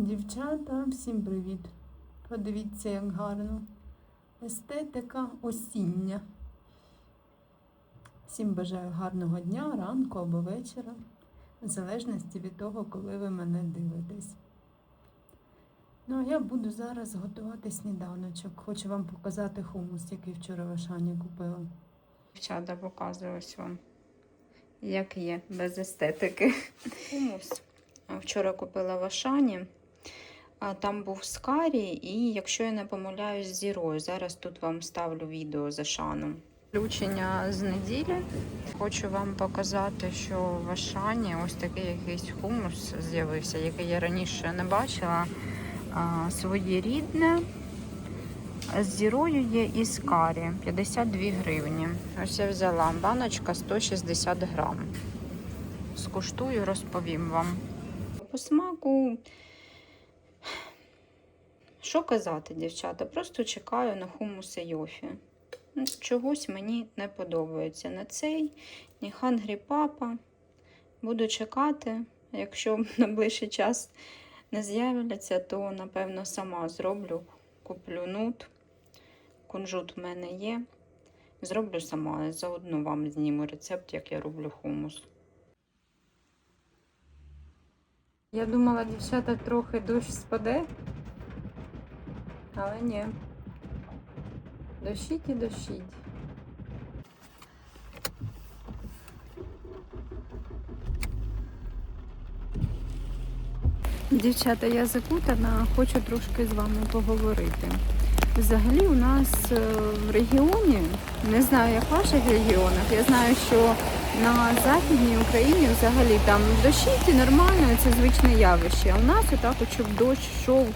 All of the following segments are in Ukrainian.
Дівчата, всім привіт! Подивіться, як гарно. Естетика осіння. Всім бажаю гарного дня, ранку або вечора, в залежності від того, коли ви мене дивитесь. Ну, а я буду зараз готувати сніданочок. Хочу вам показати хумус, який вчора в Ашані купила. Дівчата, показую ось вам, як є, без естетики. Хумус. Вчора купила в Ашані. Там був скарі, і якщо я не помиляюсь, зірою. Зараз тут вам ставлю відео з Ашаном. Включення з неділі. Хочу вам показати, що в Ашані ось такий якийсь хумус з'явився, який я раніше не бачила. Своєрідне. З зірою є і з карі 52 гривні. Ось я взяла баночка 160 грам. Скуштую, розповім вам. По смаку. Що казати, дівчата? Просто чекаю на хумус Йофі. Ну, Чогось мені не подобається. На цей, ні Хангрі Папа. Буду чекати. Якщо в найближчий час не з'являться, то напевно сама зроблю. Куплю нут. Кунжут в мене є. Зроблю сама. Заодно вам зніму рецепт, як я роблю хумус. Я думала, дівчата, трохи дощ спаде. Але ні. Дощить і дощить. Дівчата, я закутана, хочу трошки з вами поговорити. Взагалі у нас е, в регіоні, не знаю, як в ваших регіонах, я знаю, що на Західній Україні взагалі там дощить і нормально, це звичне явище. А у нас отак, щоб дощ йшов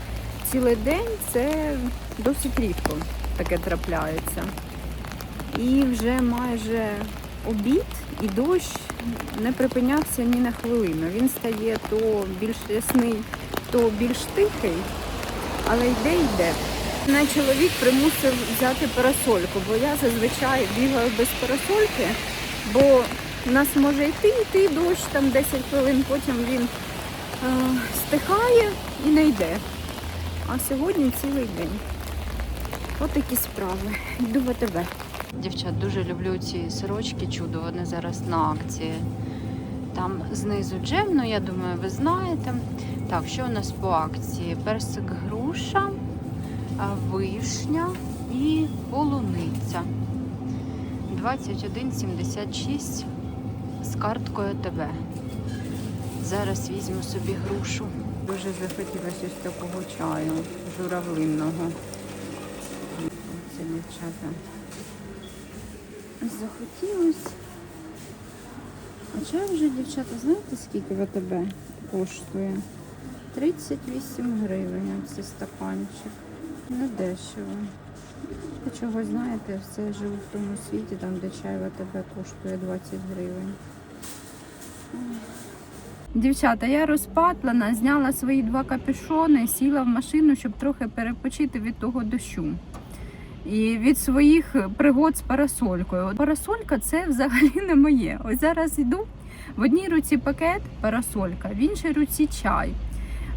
цілий день, це досить рідко таке трапляється. І вже майже обід і дощ не припинявся ні на хвилину. Він стає то більш ясний, то більш тихий, але йде йде. Мене чоловік примусив взяти парасольку, бо я зазвичай бігаю без парасольки, бо в нас може йти, йти дощ там 10 хвилин, потім він е, стихає і не йде. А сьогодні цілий день. От такі справи. Йду в АТБ. Дівчат, дуже люблю ці сирочки чудо, вони зараз на акції. Там знизу джем, ну я думаю, ви знаєте. Так, що у нас по акції? Персик груша, вишня і полуниця. 21,76 з карткою ТБ. Зараз візьму собі грушу. Дуже захотілося ось такого чаю журавлинного. Це дівчата. Захотілося. А чай вже, дівчата, знаєте, скільки в АТБ коштує? 38 гривень цей стаканчик. Не дешево. Я чого знаєте, все живу в тому світі, там де чай в АТБ коштує 20 гривень. Дівчата, я розпатлена, зняла свої два капюшони, сіла в машину, щоб трохи перепочити від того дощу. І від своїх пригод з парасолькою. Парасолька це взагалі не моє. Ось зараз йду в одній руці пакет парасолька, в іншій руці чай.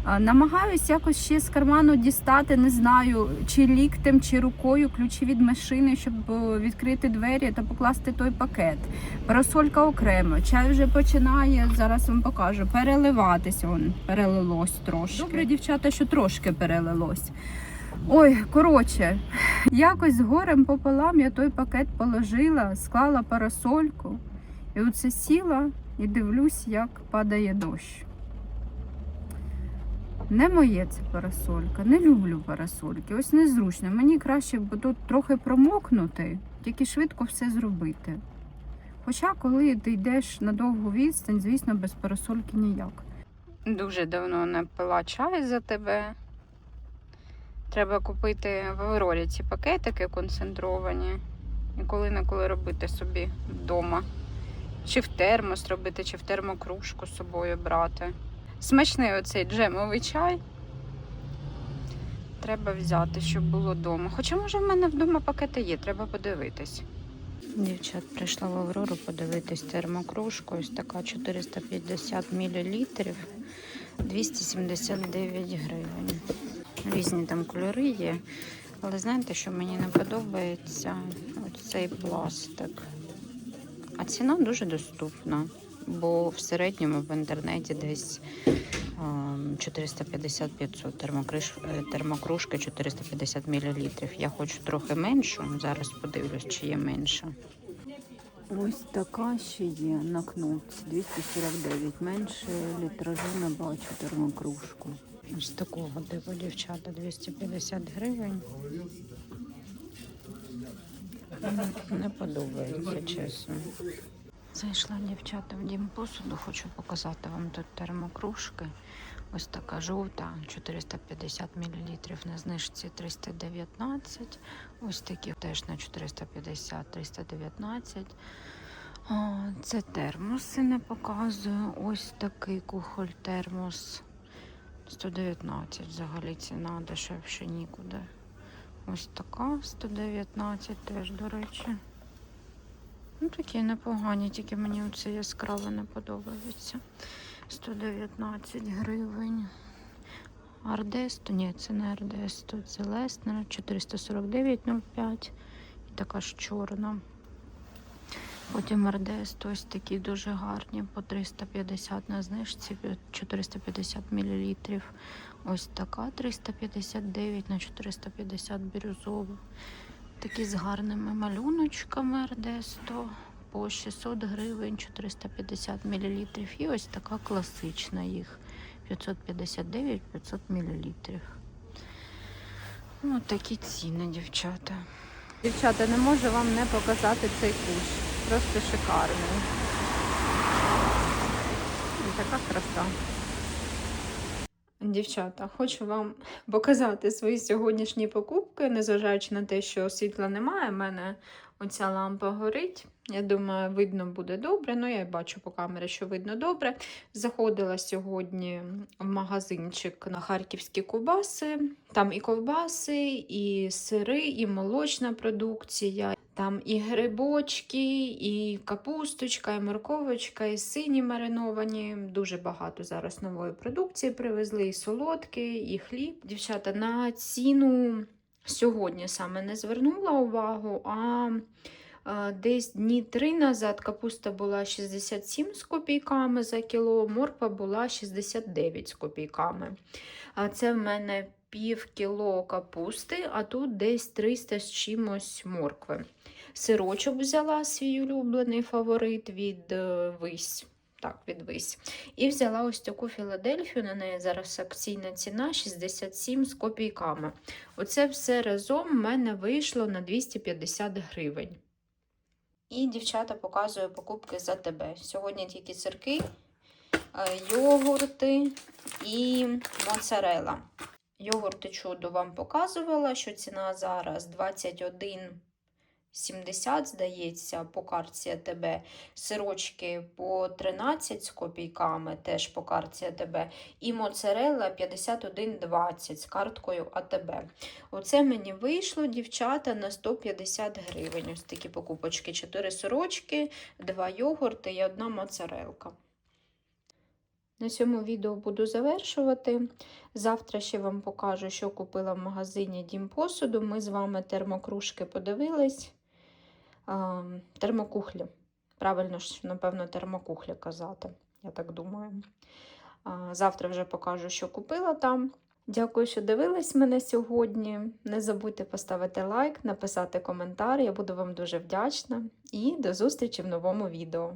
Намагаюсь якось ще з карману дістати, не знаю, чи ліктем, чи рукою ключі від машини, щоб е, відкрити двері та покласти той пакет. Парасолька окремо, чай вже починає, зараз вам покажу, переливатися. Он перелилось трошки. Добре, дівчата, що трошки перелилось. Ой, коротше, якось з горем пополам я той пакет положила, склала парасольку, і оце сіла і дивлюсь, як падає дощ. Не моє це парасолька, не люблю парасольки. Ось незручно. Мені краще б тут трохи промокнути, тільки швидко все зробити. Хоча, коли ти йдеш на довгу відстань, звісно, без парасольки ніяк. Дуже давно не пила чай за тебе. Треба купити в Аврорі ці пакетики концентровані. І коли-неколи робити собі вдома. Чи в термос робити, чи в термокружку з собою брати. Смачний оцей джемовий чай. Треба взяти, щоб було вдома. Хоча, може, в мене вдома пакети є, треба подивитись. Дівчат, прийшла в Аврору подивитись термокружку. Ось така 450 мл. 279 гривень. Різні там кольори є. Але знаєте, що мені не подобається? Ось цей пластик. А ціна дуже доступна, бо в середньому в інтернеті десь ем, 450-500 термокриш, е, термокружки 450 мл. Я хочу трохи меншу. Зараз подивлюсь, чи є менша. Ось така ще є на кнопці 249. Менше літражу не бачу термокружку. Ось такого типу дівчата 250 гривень. Не подобається, чесно. Зайшла дівчата в дім посуду, хочу показати вам тут термокружки. Ось така жовта, 450 мл на знижці 319. Ось такі теж на 450, 319. Це термоси не показую. Ось такий кухоль термос. 119 взагалі ціна дешевше нікуди. Ось така 119 теж, до речі. Ну, такі непогані, тільки мені оце яскраве не подобається. 119 гривень. Ардесто, ні, це не Ардесто, це Леснер 449,05. І така ж чорна. Потім Ардесто ось такі дуже гарні, по 350 на знижці, 450 мл. Ось така 359 на 450 бірюзова. Такі з гарними малюночками Ардесто по 600 гривень 450 мл. І ось така класична їх 559-500 мл. Ось такі ціни, дівчата. Дівчата, не можу вам не показати цей кущ. Просто шикарний. Така краса. Дівчата, хочу вам показати свої сьогоднішні покупки, незважаючи на те, що світла немає, в мене оця лампа горить. Я думаю, видно буде добре. Ну, я бачу по камері, що видно добре. Заходила сьогодні в магазинчик на харківські ковбаси. Там і ковбаси, і сири, і молочна продукція. Там і грибочки, і капусточка, і морковочка, і сині мариновані. Дуже багато зараз нової продукції привезли, і солодкі, і хліб. Дівчата, на ціну сьогодні саме не звернула увагу, а десь дні три назад капуста була 67 з копійками за кіло, морква була 69 з копійками. Це в мене пів кіло капусти, а тут десь 300 з чимось моркви. Сирочок взяла свій улюблений фаворит від е, Вись. Так, від Вись. І взяла ось таку Філадельфію. На неї зараз акційна ціна 67 з копійками. Оце все разом в мене вийшло на 250 гривень. І, дівчата, показую покупки за тебе. Сьогодні тільки сирки, е, йогурти і моцарела. Йогурти чудо вам показувала, що ціна зараз 21,70, здається, по карті АТБ. Сирочки по 13 з копійками, теж по карті АТБ. І моцарелла 51,20 з карткою АТБ. Оце мені вийшло, дівчата, на 150 гривень. Ось такі покупочки. 4 сирочки, 2 йогурти і одна моцарелка. На цьому відео буду завершувати. Завтра ще вам покажу, що купила в магазині Дім посуду. Ми з вами термокружки подивились. Термокухлі. Правильно ж, напевно, термокухлі казати, я так думаю. Завтра вже покажу, що купила там. Дякую, що дивились мене сьогодні. Не забудьте поставити лайк, написати коментар. Я буду вам дуже вдячна. І до зустрічі в новому відео.